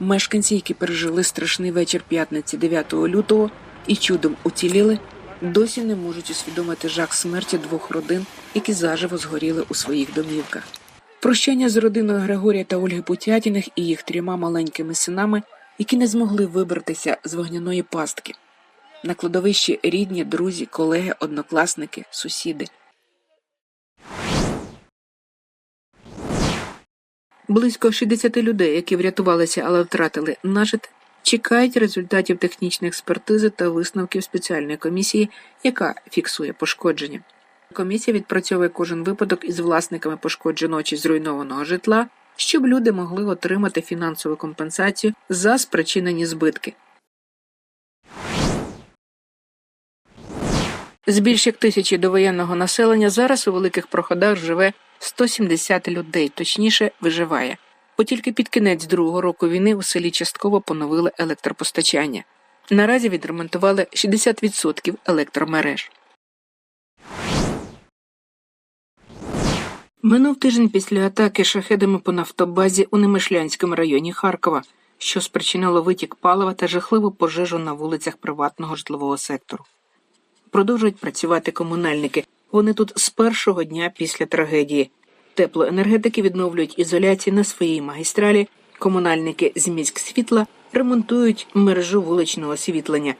Мешканці, які пережили страшний вечір п'ятниці 9 лютого і чудом уціліли, досі не можуть усвідомити жах смерті двох родин, які заживо згоріли у своїх домівках. Прощання з родиною Григорія та Ольги Путятіних і їх трьома маленькими синами, які не змогли вибратися з вогняної пастки. На кладовищі рідні, друзі, колеги, однокласники, сусіди. Близько 60 людей, які врятувалися, але втратили нажит, чекають результатів технічної експертизи та висновків спеціальної комісії, яка фіксує пошкодження. Комісія відпрацьовує кожен випадок із власниками пошкодженого чи зруйнованого житла, щоб люди могли отримати фінансову компенсацію за спричинені збитки. З більш як тисячі довоєнного населення зараз у великих проходах живе 170 людей, точніше виживає. Бо тільки під кінець другого року війни у селі частково поновили електропостачання. Наразі відремонтували 60% електромереж. Минув тиждень після атаки шахедами по нафтобазі у Немишлянському районі Харкова, що спричинило витік палива та жахливу пожежу на вулицях приватного житлового сектору. Продовжують працювати комунальники. Вони тут з першого дня після трагедії. Теплоенергетики відновлюють ізоляції на своїй магістралі. Комунальники з міськ світла ремонтують мережу вуличного освітлення.